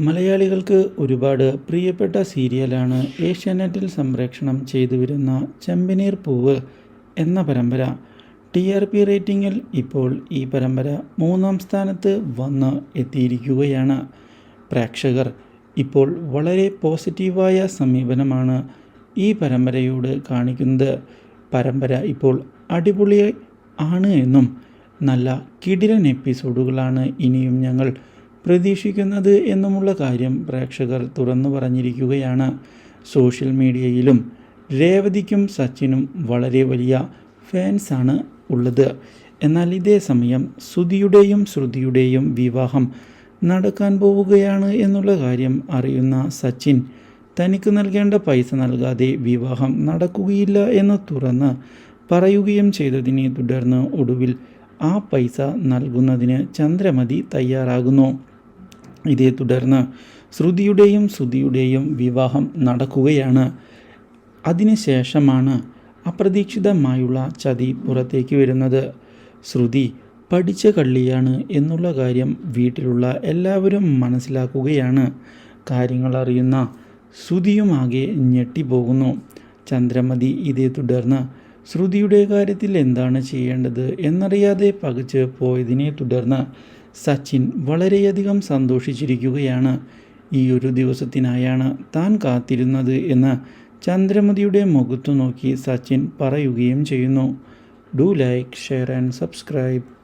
മലയാളികൾക്ക് ഒരുപാട് പ്രിയപ്പെട്ട സീരിയലാണ് ഏഷ്യാനെറ്റിൽ സംപ്രേക്ഷണം ചെയ്തു വരുന്ന ചെമ്പനീർ പൂവ് എന്ന പരമ്പര. ടി ആർ പി റേറ്റിംഗിൽ ഇപ്പോൾ ഈ പരമ്പര മൂന്നാം സ്ഥാനത്ത് വന്ന് എത്തിയിരിക്കുകയാണ്. പ്രേക്ഷകർ ഇപ്പോൾ വളരെ പോസിറ്റീവായ സമീപനമാണ് ഈ പരമ്പരയോട് കാണിക്കുന്നത്. പരമ്പര ഇപ്പോൾ അടിപൊളി ആണ് എന്നും നല്ല കിടിലൻ എപ്പിസോഡുകളാണ് ഇനിയും ഞങ്ങൾ പ്രതീക്ഷിക്കുന്നത് എന്നുമുള്ള കാര്യം പ്രേക്ഷകർ തുറന്നു പറഞ്ഞിരിക്കുകയാണ്. സോഷ്യൽ മീഡിയയിലും രേവതിക്കും സച്ചിനും വളരെ വലിയ ഫാൻസാണ് ഉള്ളത്. എന്നാൽ ഇതേ സമയം സുതിയുടെയും ശ്രുതിയുടെയും വിവാഹം നടക്കാൻ പോവുകയാണ് എന്നുള്ള കാര്യം അറിയുന്ന സച്ചിൻ തനിക്ക് നൽകേണ്ട പൈസ നൽകാതെ വിവാഹം നടക്കുകയില്ല എന്ന് തുറന്ന് പറയുകയും ചെയ്തതിനെ തുടർന്ന് ഒടുവിൽ ആ പൈസ നൽകുന്നതിന് ചന്ദ്രമതി തയ്യാറാകുന്നു. ഇതേ തുടർന്ന് ശ്രുതിയുടെയും ശ്രുതിയുടെയും വിവാഹം നടക്കുകയാണ്. അതിനുശേഷമാണ് അപ്രതീക്ഷിതമായുള്ള ചതി പുറത്തേക്ക് വരുന്നത്. ശ്രുതി പഠിച്ച കള്ളിയാണ് എന്നുള്ള കാര്യം വീട്ടിലുള്ള എല്ലാവരും മനസ്സിലാക്കുകയാണ്. കാര്യങ്ങൾ അറിയുന്ന ശ്രുതിയുമാകെ ഞെട്ടിപ്പോകുന്നു. ചന്ദ്രമതി ഇതേ തുടർന്ന് ശ്രുതിയുടെ കാര്യത്തിൽ എന്താണ് ചെയ്യേണ്ടത് എന്നറിയാതെ പകച്ച് പോയതിനെ തുടർന്ന് സച്ചിൻ വളരെയധികം സന്തോഷിച്ചിരിക്കുകയാണ്. ഈ ഒരു ദിവസത്തിനായാണ് താൻ കാത്തിരുന്നത് എന്ന് ചന്ദ്രമതിയുടെ മുഖത്തു നോക്കി സച്ചിൻ പറയുകയും ചെയ്യുന്നു. Do like share and subscribe.